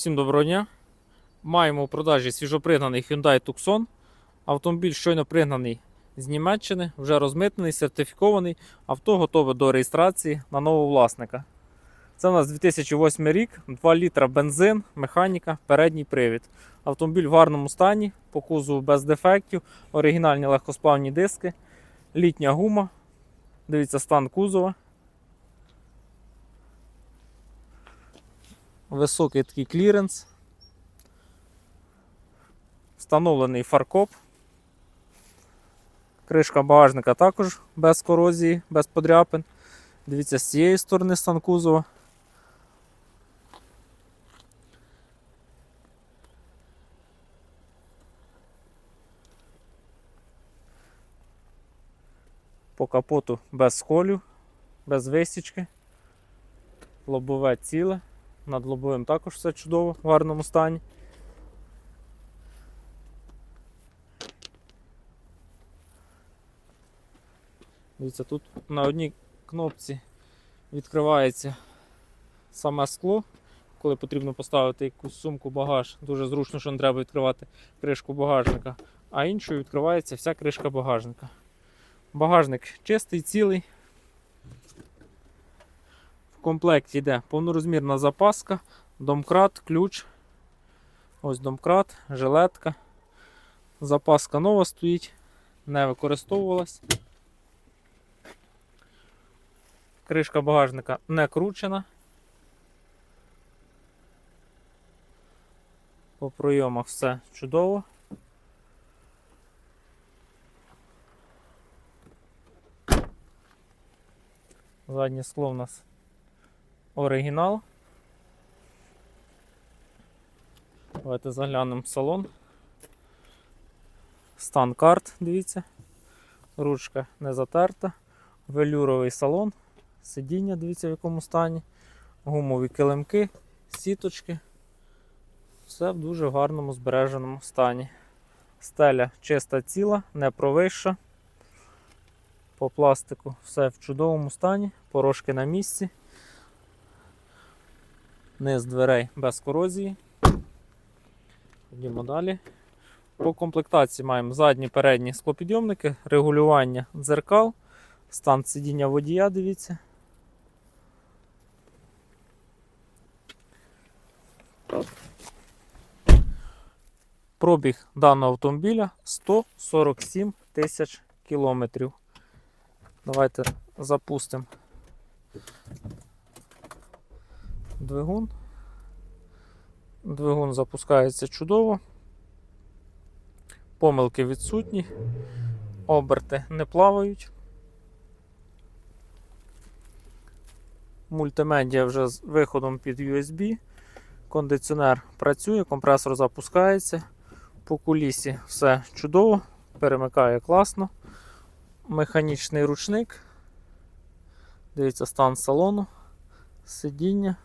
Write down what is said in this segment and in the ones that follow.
Всім доброго дня. Маємо у продажі свіжопригнаний Hyundai Tucson. Автомобіль щойно пригнаний з Німеччини, вже розмитнений, сертифікований. Авто готове до реєстрації на нового власника. Це у нас 2008 рік, 2 літра бензин, механіка, передній привід. Автомобіль в гарному стані, по кузову без дефектів, оригінальні легкосплавні диски, літня гума. Дивіться стан кузова. Високий такий кліренс. Встановлений фаркоп. Кришка багажника також без корозії, без подряпин. Дивіться, з цієї сторони стан кузова. По капоту без сколів, без висічки. Лобове ціле. Над лобовим також все чудово, в гарному стані. Дивіться, тут на одній кнопці відкривається саме скло. Коли потрібно поставити якусь сумку, багаж, дуже зручно, що не треба відкривати кришку багажника, а іншою відкривається вся кришка багажника. Багажник чистий, цілий. В комплекті йде повнорозмірна запаска, домкрат, ключ. Ось домкрат, жилетка. Запаска нова стоїть, не використовувалась. Кришка багажника не кручена. По пройомах все чудово. Заднє скло у нас оригінал. Давайте заглянемо в салон. Стан карт, дивіться. Ручка не затерта. Велюровий салон. Сидіння, дивіться, в якому стані. Гумові килимки, сіточки. Все в дуже гарному збереженому стані. Стеля чиста ціла, не провища. По пластику все в чудовому стані, порошки на місці. Низ дверей без корозії. Йдемо далі. По комплектації маємо задні передні склопідйомники, регулювання дзеркал, стан сидіння водія, дивіться. Пробіг даного автомобіля 147 тисяч кілометрів. Давайте запустимо двигун. Двигун запускається чудово. Помилки відсутні, оберти не плавають. Мультимедіа вже з виходом під USB. Кондиціонер працює, компресор запускається. По кулісі все чудово, перемикає класно. Механічний ручник. Дивіться стан салону, сидіння.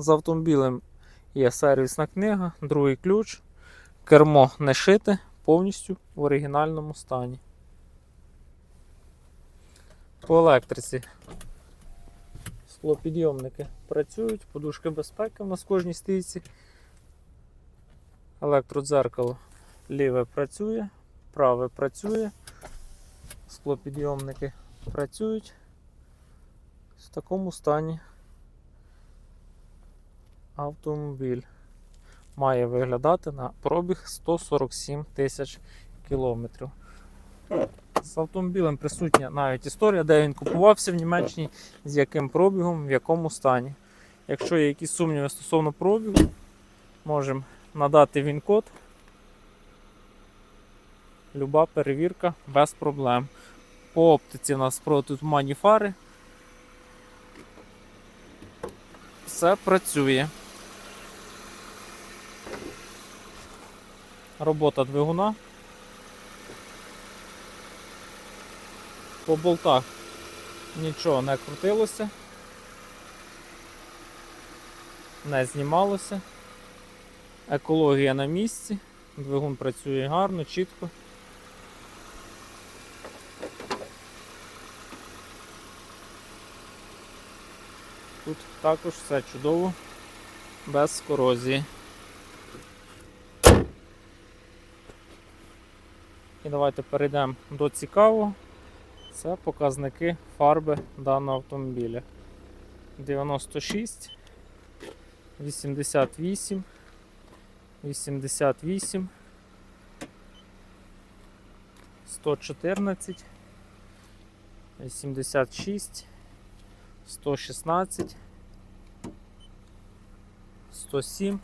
З автомобілем є сервісна книга, другий ключ. Кермо не шите, повністю в оригінальному стані. По електриці склопідйомники працюють, подушки безпеки у нас в кожній стійці. Електродзеркало ліве працює, праве працює, склопідйомники працюють в такому стані автомобіль має виглядати на пробіг 147 тисяч кілометрів. З автомобілем присутня навіть історія, де він купувався в Німеччині, з яким пробігом, в якому стані. Якщо є якісь сумніви стосовно пробігу, можемо надати він-код. Люба перевірка без проблем. По оптиці у нас протитуманні фари. Все працює. Робота двигуна. По болтах нічого не крутилося, не знімалося. Екологія на місці, двигун працює гарно, чітко. Тут також все чудово. без корозії. І давайте перейдемо до цікавого. Це показники фарби даного автомобіля. 96, 88, 88, 114, 86, 116, 107,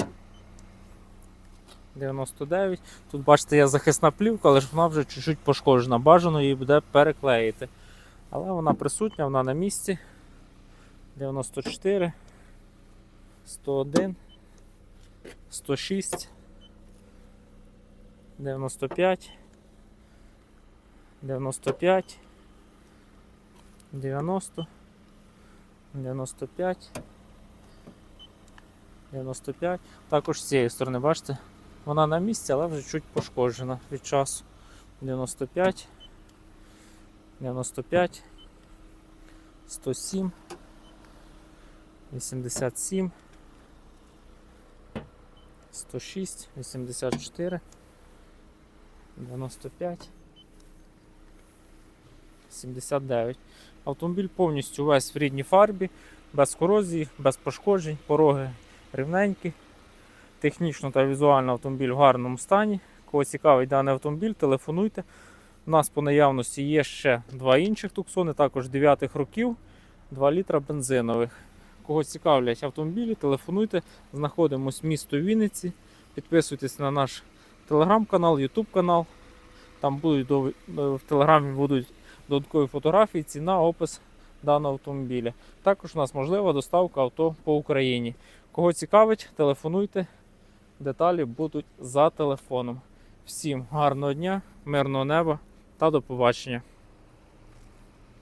99. Тут бачите, є захисна плівка, але ж вона вже чуть-чуть пошкоджена. Бажано її буде переклеїти. Але вона присутня, вона на місці. 94, 101, 106, 95, 95, 90, 95, 95. Також з цієї сторони, бачите, вона на місці, але вже чуть пошкоджена від часу. 95, 95, 107, 87, 106, 84, 95, 79. Автомобіль повністю весь в рідній фарбі, без корозії, без пошкоджень, пороги рівненькі. Технічно та візуально автомобіль в гарному стані. Кого цікавить даний автомобіль, телефонуйте. У нас по наявності є ще два інших туксони, також 9 років, 2 літра бензинових. Кого цікавлять автомобілі, телефонуйте. Знаходимось в місто Вінниці. Підписуйтесь на наш телеграм-канал, ютуб канал. Там будуть в телеграмі будуть додаткові фотографії, ціна, опис даного автомобіля. Також у нас можлива доставка авто по Україні. Кого цікавить, телефонуйте. Деталі будуть за телефоном. Всім гарного дня, мирного неба та до побачення.